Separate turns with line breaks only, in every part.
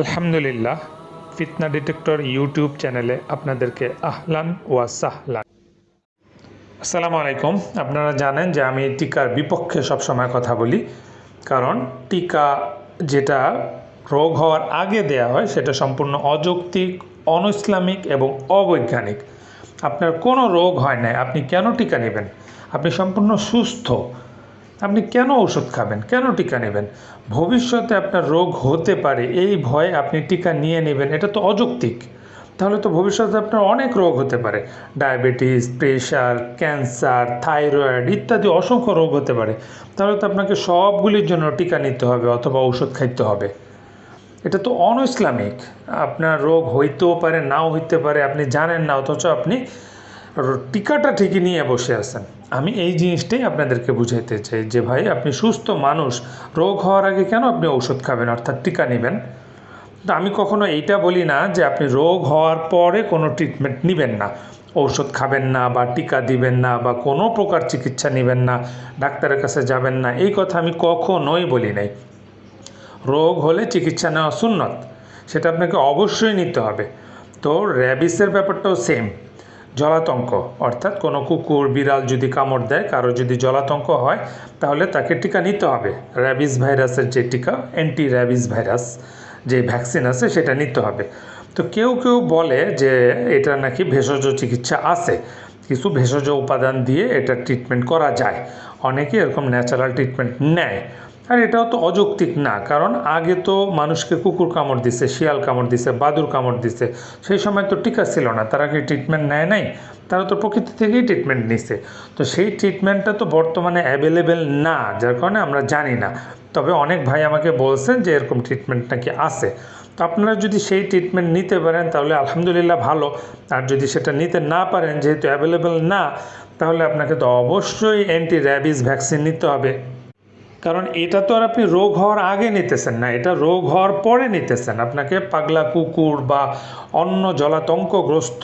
আলহামদুলিল্লাহ, ফিতনা detector YouTube চ্যানেলে আপনাদেরকে আহলান ওয়া সাহলান। আসসালামু আলাইকুম। আপনারা জানেন যে আমি টিকার বিপক্ষে সবসময় কথা বলি, কারণ টিকা যেটা রোগ হওয়ার আগে দেয়া হয় সেটা সম্পূর্ণ অযৌক্তিক, অনইসলামিক এবং অবৈজ্ঞানিক। আপনার কোনো রোগ হয় নাই, আপনি কেন টিকা নেবেন? আপনি সম্পূর্ণ সুস্থ আপনি কেন ওষুধ খাবেন? কেন টিকা নেবেন? ভবিষ্যতে আপনার রোগ হতে পারে, এই ভয়ে আপনি টিকা নিয়ে নেবেন, এটা তো অযৌক্তিক। তাহলে তো ভবিষ্যতে আপনার অনেক রোগ হতে পারে। ডায়াবেটিস, প্রেশার, ক্যান্সার, থাইরয়েড ইত্যাদি অসংখ্য রোগ হতে পারে। তাহলে তো আপনাকে সবগুলির জন্য টিকা নিতে হবে অথবা ওষুধ খাইতে হবে। এটা তো অন ইসলামিক আপনার রোগ হইতেও পারে, নাও হইতে পারে, আপনি জানেন না, অথচ আপনি টিকাটা ঠিকই নিয়ে বসে আছেন। আমি এই জিনিসটাই আপনাদেরকে বুঝাইতে চাই যে ভাই, আপনি সুস্থ মানুষ, রোগ হওয়ার আগে কেন আপনি ঔষধ খাবেন অর্থাৎ টিকা নেবেন? তো আমি কখনো এইটা বলি না যে আপনি রোগ হওয়ার পরে কোনো ট্রিটমেন্ট নেবেন না। ঔষধ খাবেন না বা টিকা দিবেন না বা কোনো প্রকার চিকিৎসা নেবেন না, ডাক্তারের কাছে যাবেন না, এই কথা আমি কখনোই বলি নাই। রোগ হলে চিকিৎসা নেওয়া সুন্নত, সেটা আপনাকে অবশ্যই নিতে হবে। তো র্যাবিসের ব্যাপারটাও সেম জলাতঙ্ক, অর্থাৎ কোনো কুকুর, বিড়াল যদি কামড় দেয়, কারও যদি জলাতঙ্ক হয়, তাহলে তাকে টিকা নিতে হবে। র্যাবিস ভাইরাসের যে টিকা অ্যান্টি র্যাবিস ভাইরাস যে ভ্যাকসিন আছে, সেটা নিতে হবে। তো কেউ কেউ বলে যে এটা নাকি ভেষজ চিকিৎসা আছে। কিছু ভেষজ উপাদান দিয়ে এটা ট্রিটমেন্ট করা যায়। অনেকে এরকম ন্যাচারাল ট্রিটমেন্ট নেয়। আর এটাও তো অযৌক্তিক না, কারণ আগে তো মানুষকে কুকুর কামড় দিছে, শিয়াল কামড় দিছে, বাদুর কামড় দিছে, সেই সময় তো টিকা ছিল না, তারা কি ট্রিটমেন্ট নেয় নাই, তারা তো প্রকৃতি থেকেই ট্রিটমেন্ট নিছে। তো সেই ট্রিটমেন্টটা তো বর্তমানে অ্যাভেলেবেল না, যার কারণে আমরা জানি না। তবে অনেক ভাই আমাকে বলছেন যে এরকম ট্রিটমেন্ট নাকি আছে। তো আপনারা যদি সেই ট্রিটমেন্ট নিতে পারেন, তাহলে আলহামদুলিল্লাহ ভালো। আর যদি সেটা নিতে না পারেন, যেহেতু অ্যাভেলেবেল না, তাহলে আপনাকে তো অবশ্যই অ্যান্টি র্যাবিস ভ্যাকসিন নিতে হবে। কারণ এটা তো আর আপনি রোগ হওয়ার আগে নিতেছেন না, এটা রোগ হওয়ার পরে নিতেছেন। আপনাকে পাগলা কুকুর বা অন্য জলাতঙ্কগ্রস্ত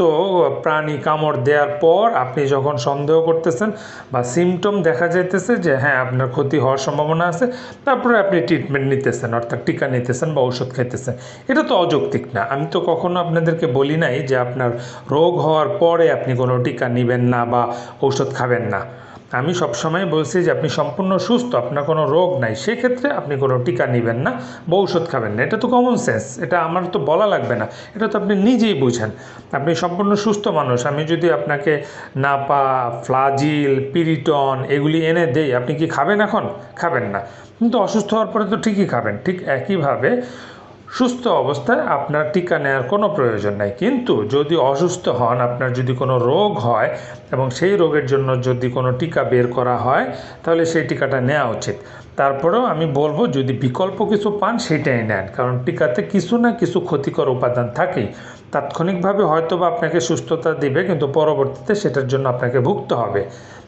প্রাণী কামড় দেওয়ার পর আপনি যখন সন্দেহ করতেছেন বা সিমটম দেখা যাইতেছে যে হ্যাঁ আপনার ক্ষতি হওয়ার সম্ভাবনা আছে, তারপরে আপনি ট্রিটমেন্ট নিতেছেন, অর্থাৎ টিকা নিতেছেন বা ওষুধ খাইতেছেন। এটা তো অযৌক্তিক না। আমি তো কখনো আপনাদেরকে বলি নাই যে, আপনার রোগ হওয়ার পরে আপনি কোনো টিকা নেবেন না বা ঔষধ খাবেন না। আমি সবসময় বলছি যে আপনি সম্পূর্ণ সুস্থ, আপনার কোনো রোগ নাই। সেক্ষেত্রে আপনি কোনো টিকা নেবেন না, বা খাবেন না। এটা তো কমন সেন্স এটা আমার তো বলা লাগবে না। এটা তো আপনি নিজেই বুঝেন। আপনি সম্পূর্ণ সুস্থ মানুষ, আমি যদি আপনাকে নাপা, ফ্লাজিল, পিরিটন এগুলি এনে দেই, আপনি কি খাবেন এখন? খাবেন না। কিন্তু অসুস্থ হওয়ার পরে তো ঠিকই খাবেন। ঠিক একইভাবে সুস্থ অবস্থায় আপনার টিকা নেওয়ার কোনো প্রয়োজন নাই। কিন্তু যদি অসুস্থ হন, আপনার যদি কোনো রোগ হয় এবং সেই রোগের জন্য যদি কোনো টিকা বের করা হয়, তাহলে সেই টিকাটা নেওয়া উচিত। তারপরেও আমি বলব, যদি বিকল্প কিছু পান সেটাই নেন। কারণ টিকাতে কিছু না কিছু ক্ষতিকর উপাদান থাকেই। তাৎক্ষণিকভাবে হয়তো বা আপনাকে সুস্থতা দিবে, কিন্তু পরবর্তীতে সেটার জন্য আপনাকে ভুগতে হবে।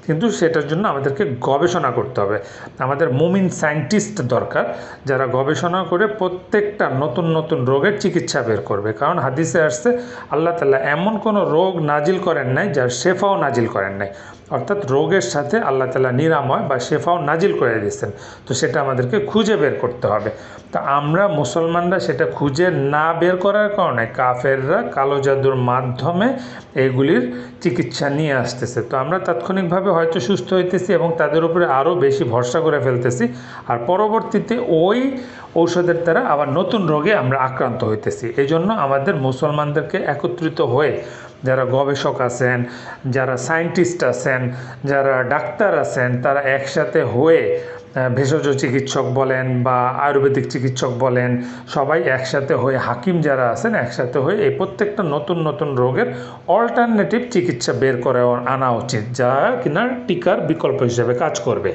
কিন্তু সেটার জন্য আমাদেরকে গবেষণা করতে হবে। আমাদের মুমিন সায়েন্টিস্ট দরকার, যারা গবেষণা করে প্রত্যেকটা নতুন নতুন রোগের চিকিৎসা বের করবে। কারণ হাদিসে আসছে, আল্লাহ তাল্লাহ এমন কোনো রোগ নাজিল করেন নাই যার শেফাও নাজিল করেন নাই। অর্থাৎ রোগের সাথে আল্লাহ তালা নিরাময় বা শেফাও নাজিল করে দিচ্ছেন তো সেটা আমাদেরকে খুঁজে বের করতে হবে। তা আমরা মুসলমানরা সেটা খুঁজে না বের করার কারণে কাফেররা কালো জাদুর মাধ্যমে এগুলির চিকিৎসা নিয়ে আসতেছে। তো আমরা তাৎক্ষণিকভাবে হয়তো সুস্থ হইতেছি এবং তাদের উপরে আরও বেশি ভরসা করে ফেলতেছি। আর পরবর্তীতে ওই ঔষধের দ্বারা আবার নতুন রোগে আমরা আক্রান্ত হইতেছি। এই জন্য আমাদের মুসলমানদেরকে একত্রিত হয়ে যারা গবেষক আছেন, যারা সায়েন্টিস্ট আছেন, যারা ডাক্তার আছেন, তারা একসাথে হয়ে ভেষজ চিকিৎসক বলেন বা আয়ুর্বেদিক চিকিৎসক বলেন, সবাই একসাথে হয়ে, হাকিম যারা আছেন, একসাথে হয়ে এই প্রত্যেকটা নতুন নতুন রোগের অল্টারনেটিভ চিকিৎসা বের করে আনা উচিত, যা কিনা টিকার বিকল্প হিসেবে কাজ করবে।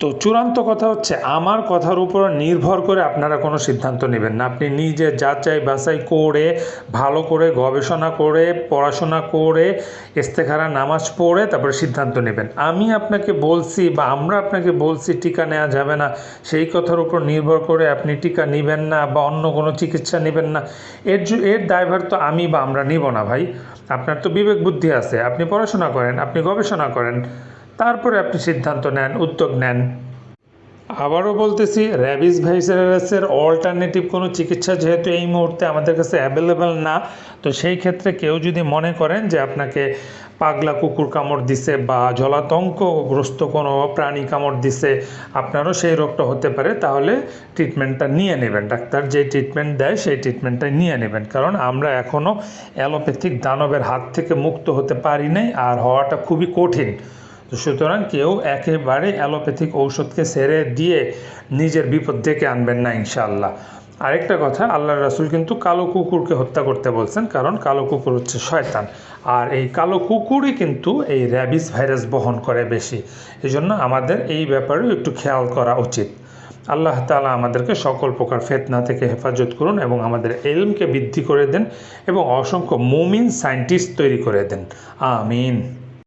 তো চূড়ান্ত কথা হচ্ছে, আমার কথার উপর নির্ভর করে আপনারা কোনো সিদ্ধান্ত নেবেন না। আপনি নিজে যাচাই বাছাই করে, ভালো করে গবেষণা করে, পড়াশোনা করে, ইস্তেখারা নামাজ পড়ে তারপরে সিদ্ধান্ত নেবেন। আমি আপনাকে বলছি বা আমরা আপনাকে বলছি, টিকা নেওয়া যাবে না। সেই কথার উপর নির্ভর করে আপনি টিকা নেবেন না বা অন্য কোনো চিকিৎসা নেবেন না। এর এর দায়ভার তো আমি বা আমরা নিব না ভাই। আপনার তো বিবেক বুদ্ধি আছে। আপনি পড়াশোনা করেন, আপনি গবেষণা করেন। তারপরে আপনি সিদ্ধান্ত নেন, উদ্যোগ নেন। আবারও বলতেছি, র্যাবিস ভাইরাসের অল্টারনেটিভ কোনো চিকিৎসা যেহেতু এই মুহূর্তে আমাদের কাছে অ্যাভেলেবেল না, তো সেই ক্ষেত্রে কেউ যদি মনে করেন যে আপনাকে পাগলা কুকুর কামড় দিছে বা জলাতঙ্কগ্রস্ত কোনো প্রাণী কামড় দিছে, আপনারও সেই রোগটা হতে পারে, তাহলে ট্রিটমেন্টটা নিয়ে নেবেন। ডাক্তার যে ট্রিটমেন্ট দেয়, সেই ট্রিটমেন্টটা নিয়ে নেবেন। কারণ আমরা এখনও অ্যালোপ্যাথিক দানবের হাত থেকে মুক্ত হতে পারি নাই, আর হওয়াটা খুবই কঠিন। তো সুতরাং কেউ একেবারে অ্যালোপ্যাথিক ঔষধকে সেরে দিয়ে নিজের বিপদ ডেকে আনবেন না, ইনশাআল্লাহ। আরেকটা কথা আল্লাহ রাসুল কিন্তু কালো কুকুরকে হত্যা করতে বলছেন, কারণ কালো কুকুর হচ্ছে শয়তান। আর এই কালো কুকুরই কিন্তু এই র্যাবিস ভাইরাস বহন করে বেশি। এই জন্য আমাদের এই ব্যাপারেও একটু খেয়াল করা উচিত। আল্লাহ তালা আমাদেরকে সকল প্রকার ফেতনা থেকে হেফাজত করুন এবং আমাদের এলমকে বৃদ্ধি করে দেন এবং অসংখ্য মুমিন সায়েন্টিস্ট তৈরি করে দেন। আমিন।